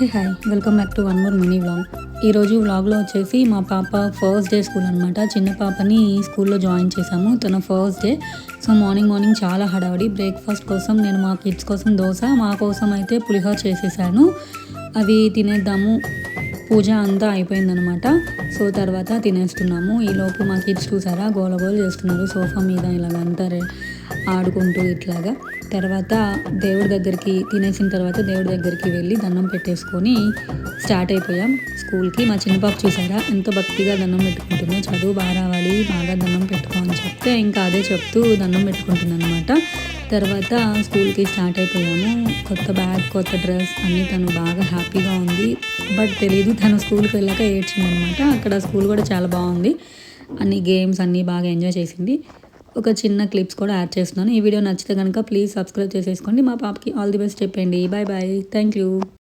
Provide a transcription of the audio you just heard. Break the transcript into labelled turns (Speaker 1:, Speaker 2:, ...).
Speaker 1: Hey hi welcome back to one more mini vlog ఈరోజు వ్లాగ్లో వచ్చేసి మా పాప ఫస్ట్ డే స్కూల్ అనమాట చిన్న పాపని స్కూల్లో జాయిన్ చేశాము. తన first day so morning morning చాలా హడావడి. బ్రేక్ఫాస్ట్ కోసం నేను మా కిడ్స్ కోసం దోశ మా కోసం అయితే పులిహోర చేసేసాను. అవి తినేద్దాము. పూజ అంతా అయిపోయిందనమాట సో తర్వాత తినేస్తున్నాము. ఈలోపు మా కిడ్స్ చూసారా? గోల గోలు చేస్తున్నారు. సోఫా మీద ఇలాగంతా రే- ఆడుకుంటూ ఇట్లాగా. తర్వాత దేవుడి దగ్గరికి తినేసిన తర్వాత దేవుడి దగ్గరికి వెళ్ళి దండం పెట్టేసుకొని స్టార్ట్ అయిపోయాం స్కూల్కి. మా చిన్న పాప చూసారా? ఎంతో భక్తిగా దండం పెట్టుకుంటుందో. చదువు బాగా రావాలి బాగా దండం పెట్టుకో అని చెప్తే ఇంకా అదే చెప్తూ దండం పెట్టుకుంటుంది అనమాట తర్వాత స్కూల్కి స్టార్ట్ అయిపోయాము. కొత్త బ్యాగ్ కొత్త డ్రెస్ అన్నీ తను బాగా హ్యాపీగా ఉంది. బట్ తెలియదు తను స్కూల్కి వెళ్ళాక ఏడ్చిందనమాట అక్కడ స్కూల్ కూడా చాలా బాగుంది. అన్ని గేమ్స్ అన్నీ బాగా ఎంజాయ్ చేసింది. ఒక చిన్న క్లిప్స్ కూడా యాడ్ చేస్తున్నాను. ఈ వీడియో నచ్చితే కనుక ప్లీజ్ సబ్స్క్రైబ్ చేసేసుకోండి. మా పాపకి ఆల్ ది బెస్ట్ చెప్పండి. Bye bye. Thank you